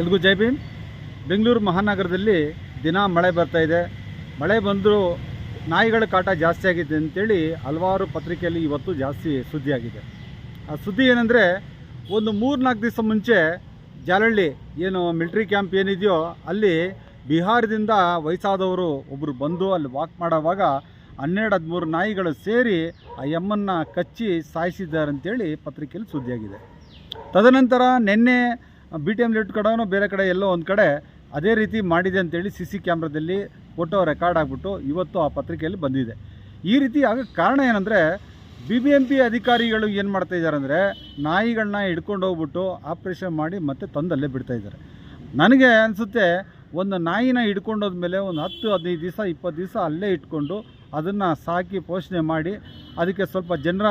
ಎಲ್ಗೂ ಜೈ ಬೆಂಗಳೂರು ಮಹಾನಗರದಲ್ಲಿ ದಿನ ಮಳೆ ಬರ್ತಾ ಇದೆ. ಮಳೆ ಬಂದರೂ ನಾಯಿಗಳ ಕಾಟ ಜಾಸ್ತಿ ಆಗಿದೆ ಅಂತೇಳಿ ಹಲವಾರು ಪತ್ರಿಕೆಯಲ್ಲಿ ಇವತ್ತು ಜಾಸ್ತಿ ಸುದ್ದಿಯಾಗಿದೆ. ಆ ಸುದ್ದಿ ಏನಂದರೆ, ಒಂದು ಮೂರು ನಾಲ್ಕು ದಿವಸ ಮುಂಚೆ ಜಾಲಹಳ್ಳಿ ಏನು ಮಿಲ್ಟ್ರಿ ಕ್ಯಾಂಪ್ ಏನಿದೆಯೋ ಅಲ್ಲಿ ಬಿಹಾರದಿಂದ ವಯಸ್ಸಾದವರು ಒಬ್ಬರು ಬಂದು ಅಲ್ಲಿ ವಾಕ್ ಮಾಡೋವಾಗ ಹನ್ನೆರಡು ಹದಿಮೂರು ನಾಯಿಗಳು ಸೇರಿ ಆ ಎಮ್ಮನ್ನು ಕಚ್ಚಿ ಸಾಯಿಸಿದ್ದಾರೆ ಅಂತೇಳಿ ಪತ್ರಿಕೆಯಲ್ಲಿ ಸುದ್ದಿಯಾಗಿದೆ. ತದನಂತರ ನಿನ್ನೆ ಬಿ ಟಿ ಎಂ ಲಿಟ್ ಕಡೆನೋ ಬೇರೆ ಕಡೆ ಎಲ್ಲೋ ಒಂದು ಕಡೆ ಅದೇ ರೀತಿ ಮಾಡಿದೆ ಅಂತೇಳಿ ಸಿ ಸಿ ಕ್ಯಾಮ್ರಾದಲ್ಲಿ ಫೋಟೋ ರೆಕಾರ್ಡ್ ಆಗಿಬಿಟ್ಟು ಇವತ್ತು ಆ ಪತ್ರಿಕೆಯಲ್ಲಿ ಬಂದಿದೆ. ಈ ರೀತಿ ಆಗ ಕಾರಣ ಏನಂದರೆ ಬಿ ಬಿ ಎಂ ಪಿ ಅಧಿಕಾರಿಗಳು ಏನು ಮಾಡ್ತಾ ಇದ್ದಾರೆ ಅಂದರೆ ನಾಯಿಗಳನ್ನ ಹಿಡ್ಕೊಂಡು ಹೋಗ್ಬಿಟ್ಟು ಆಪ್ರೇಷನ್ ಮಾಡಿ ಮತ್ತೆ ತಂದಲ್ಲೇ ಬಿಡ್ತಾ ಇದ್ದಾರೆ. ನನಗೆ ಅನಿಸುತ್ತೆ ಒಂದು ನಾಯಿನ ಹಿಡ್ಕೊಂಡೋದ್ಮೇಲೆ ಒಂದು ಹತ್ತು, ಹದಿನೈದು ದಿವಸ, ಇಪ್ಪತ್ತು ದಿವಸ ಅಲ್ಲೇ ಇಟ್ಕೊಂಡು ಅದನ್ನು ಸಾಕಿ ಪೋಷಣೆ ಮಾಡಿ ಅದಕ್ಕೆ ಸ್ವಲ್ಪ ಜನರ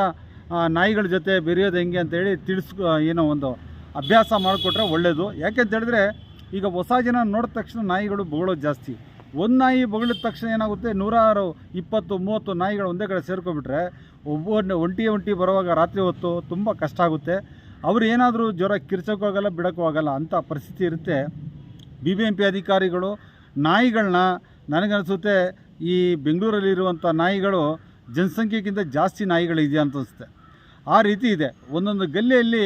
ನಾಯಿಗಳ ಜೊತೆ ಬೆರೆಯೋದು ಹೆಂಗೆ ಅಂತೇಳಿ ತಿಳಿಸ್ ಏನೋ ಒಂದು ಅಭ್ಯಾಸ ಮಾಡಿಕೊಟ್ರೆ ಒಳ್ಳೆಯದು ಯಾಕೆಂತ ಹೇಳಿದ್ರೆ, ಈಗ ಹೊಸ ಜನ ನೋಡಿದ ತಕ್ಷಣ ನಾಯಿಗಳು ಬೊಗಳೋದು ಜಾಸ್ತಿ. ಒಂದು ನಾಯಿ ಬೊಗಳಿದ ತಕ್ಷಣ ಏನಾಗುತ್ತೆ, ನೂರಾರು ಇಪ್ಪತ್ತು, ಮೂವತ್ತು ನಾಯಿಗಳು ಒಂದೇ ಕಡೆ ಸೇರ್ಕೊಬಿಟ್ರೆ ಒಬ್ಬೊಂದು ಒಂಟಿ ಒಂಟಿ ಬರುವಾಗ ರಾತ್ರಿ ಹೊತ್ತು ತುಂಬ ಕಷ್ಟ ಆಗುತ್ತೆ. ಅವ್ರು ಏನಾದರೂ ಜ್ವರ ಕಿರ್ಚೋಕ್ಕೂ ಆಗಲ್ಲ, ಬಿಡೋಕ್ಕೂ ಆಗಲ್ಲ ಅಂಥ ಪರಿಸ್ಥಿತಿ ಇರುತ್ತೆ. ಬಿ ಬಿ ಎಂ ಪಿ ಅಧಿಕಾರಿಗಳು ನಾಯಿಗಳನ್ನ ನನಗನ್ನಿಸುತ್ತೆ ಈ ಬೆಂಗಳೂರಲ್ಲಿರುವಂಥ ನಾಯಿಗಳು ಜನಸಂಖ್ಯೆಗಿಂತ ಜಾಸ್ತಿ ನಾಯಿಗಳಿದೆಯಾ ಅಂತ ಅನಿಸುತ್ತೆ. ಆ ರೀತಿ ಇದೆ. ಒಂದೊಂದು ಗಲ್ಲಿಯಲ್ಲಿ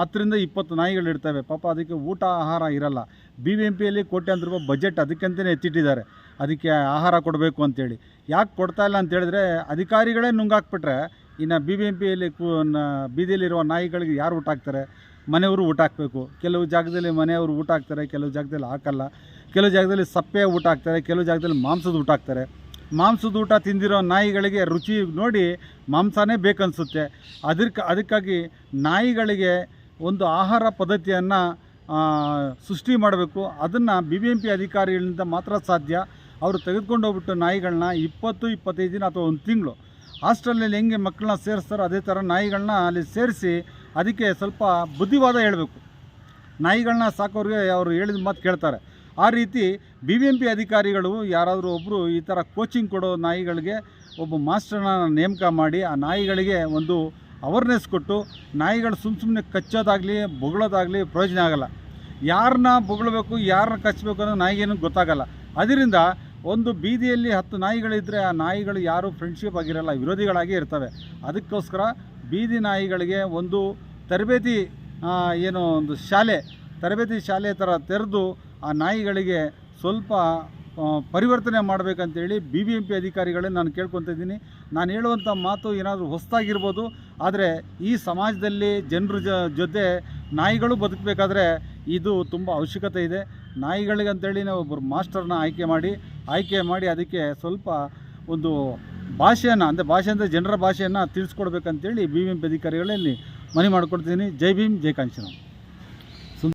ಹತ್ತರಿಂದ ಇಪ್ಪತ್ತು ನಾಯಿಗಳು ಇರ್ತವೆ. ಪಾಪ ಅದಕ್ಕೆ ಊಟ ಆಹಾರ ಇರಲ್ಲ. ಬಿ ಬಿ ಎಂ ಪಿಯಲ್ಲಿ ಕೋಟ್ಯಾಂತರ ರೂಪಾಯಿ ಬಜೆಟ್ ಅದಕ್ಕಂತಲೇ ಎತ್ತಿಟ್ಟಿದ್ದಾರೆ. ಅದಕ್ಕೆ ಆಹಾರ ಕೊಡಬೇಕು ಅಂತೇಳಿ. ಯಾಕೆ ಕೊಡ್ತಾ ಇಲ್ಲ ಅಂತೇಳಿದ್ರೆ ಅಧಿಕಾರಿಗಳೇ ನುಂಗಾಕ್ಬಿಟ್ರೆ ಇನ್ನು ಬಿ ಬಿ ಎಂ ಪಿಯಲ್ಲಿ ಬೀದಿಯಲ್ಲಿರುವ ನಾಯಿಗಳಿಗೆ ಯಾರು ಊಟ ಹಾಕ್ತಾರೆ? ಮನೆಯವರು ಊಟ ಹಾಕಬೇಕು. ಕೆಲವು ಜಾಗದಲ್ಲಿ ಮನೆಯವರು ಊಟ ಹಾಕ್ತಾರೆ, ಕೆಲವು ಜಾಗದಲ್ಲಿ ಹಾಕಲ್ಲ. ಕೆಲವು ಜಾಗದಲ್ಲಿ ಸಪ್ಪೆ ಊಟ ಹಾಕ್ತಾರೆ, ಕೆಲವು ಜಾಗದಲ್ಲಿ ಮಾಂಸದ ಊಟ ಹಾಕ್ತಾರೆ. ಮಾಂಸದ ಊಟ ತಿಂದಿರೋ ನಾಯಿಗಳಿಗೆ ರುಚಿ ನೋಡಿ ಮಾಂಸನೇ ಬೇಕನ್ಸುತ್ತೆ. ಅದಕ್ಕೆ ಅದಕ್ಕಾಗಿ ನಾಯಿಗಳಿಗೆ ಒಂದು ಆಹಾರ ಪದ್ಧತಿಯನ್ನು ಸೃಷ್ಟಿ ಮಾಡಬೇಕು. ಅದನ್ನು ಬಿ ಬಿ ಎಂ ಪಿ ಅಧಿಕಾರಿಗಳಿಂದ ಮಾತ್ರ ಸಾಧ್ಯ. ಅವರು ತೆಗೆದುಕೊಂಡು ಹೋಗ್ಬಿಟ್ಟು ನಾಯಿಗಳನ್ನ ಇಪ್ಪತ್ತು, ಇಪ್ಪತ್ತೈದು ದಿನ ಅಥವಾ ಒಂದು ತಿಂಗಳು ಹಾಸ್ಟೆಲ್ನಲ್ಲಿ ಹೆಂಗೆ ಮಕ್ಕಳನ್ನ ಸೇರಿಸ್ತಾರೋ ಅದೇ ಥರ ನಾಯಿಗಳನ್ನ ಅಲ್ಲಿ ಸೇರಿಸಿ ಅದಕ್ಕೆ ಸ್ವಲ್ಪ ಬುದ್ಧಿವಾದ ಹೇಳಬೇಕು. ನಾಯಿಗಳನ್ನ ಸಾಕೋರಿಗೆ ಅವರು ಹೇಳಿದ ಮಾತು ಕೇಳ್ತಾರೆ. ಆ ರೀತಿ ಬಿ ಬಿ ಎಂ ಪಿ ಅಧಿಕಾರಿಗಳು ಯಾರಾದರೂ ಒಬ್ಬರು ಈ ಥರ ಕೋಚಿಂಗ್ ಕೊಡೋ ನಾಯಿಗಳಿಗೆ ಒಬ್ಬ ಮಾಸ್ಟರ್ನ ನೇಮಕ ಮಾಡಿ ಆ ನಾಯಿಗಳಿಗೆ ಒಂದು ಅವೇರ್ನೆಸ್ ಕೊಟ್ಟು ನಾಯಿಗಳು ಸುಮ್ಮ ಸುಮ್ಮನೆ ಕಚ್ಚೋದಾಗಲಿ, ಬೊಗಳೋದಾಗಲಿ ಪ್ರಯೋಜನ ಆಗಲ್ಲ. ಯಾರನ್ನ ಬೊಗಳಬೇಕು ಯಾರನ್ನ ಕಚ್ಚಬೇಕು ಅನ್ನೋ ನಾಯಿಗೇನು ಗೊತ್ತಾಗಲ್ಲ. ಅದರಿಂದ ಒಂದು ಬೀದಿಯಲ್ಲಿ ಹತ್ತು ನಾಯಿಗಳಿದ್ದರೆ ಆ ನಾಯಿಗಳು ಯಾರು ಫ್ರೆಂಡ್ಶಿಪ್ ಆಗಿರಲ್ಲ, ವಿರೋಧಿಗಳಾಗಿ ಇರ್ತವೆ. ಅದಕ್ಕೋಸ್ಕರ ಬೀದಿ ನಾಯಿಗಳಿಗೆ ಒಂದು ತರಬೇತಿ ಏನು ಒಂದು ಶಾಲೆ, ತರಬೇತಿ ಶಾಲೆ ಥರ ತೆರೆದು ಆ ನಾಯಿಗಳಿಗೆ ಸ್ವಲ್ಪ ಪರಿವರ್ತನೆ ಮಾಡಬೇಕಂತೇಳಿ ಬಿ ಬಿ ಎಂ ಪಿ ಅಧಿಕಾರಿಗಳೇ ನಾನು ಕೇಳ್ಕೊತ ಇದ್ದೀನಿ. ನಾನು ಹೇಳುವಂಥ ಮಾತು ಏನಾದರೂ ಹೊಸದಾಗಿರ್ಬೋದು, ಆದರೆ ಈ ಸಮಾಜದಲ್ಲಿ ಜನರ ಜೊತೆ ನಾಯಿಗಳು ಬದುಕಬೇಕಾದ್ರೆ ಇದು ತುಂಬ ಅವಶ್ಯಕತೆ ಇದೆ. ನಾಯಿಗಳಿಗೆ ಅಂತೇಳಿ ನಾವು ಒಬ್ಬರು ಮಾಸ್ಟರ್ನ ಆಯ್ಕೆ ಮಾಡಿ ಆಯ್ಕೆ ಮಾಡಿ ಅದಕ್ಕೆ ಸ್ವಲ್ಪ ಒಂದು ಭಾಷೆಯನ್ನು, ಅಂದರೆ ಭಾಷೆ ಅಂದರೆ ಜನರ ಭಾಷೆಯನ್ನು ತಿಳಿಸ್ಕೊಡ್ಬೇಕಂತೇಳಿ ಬಿ ಬಿ ಎಂ ಪಿ ಅಧಿಕಾರಿಗಳಲ್ಲಿ ಮನವಿ ಮಾಡ್ಕೊಡ್ತೀನಿ. ಜೈ ಭೀಮ್, ಜೈ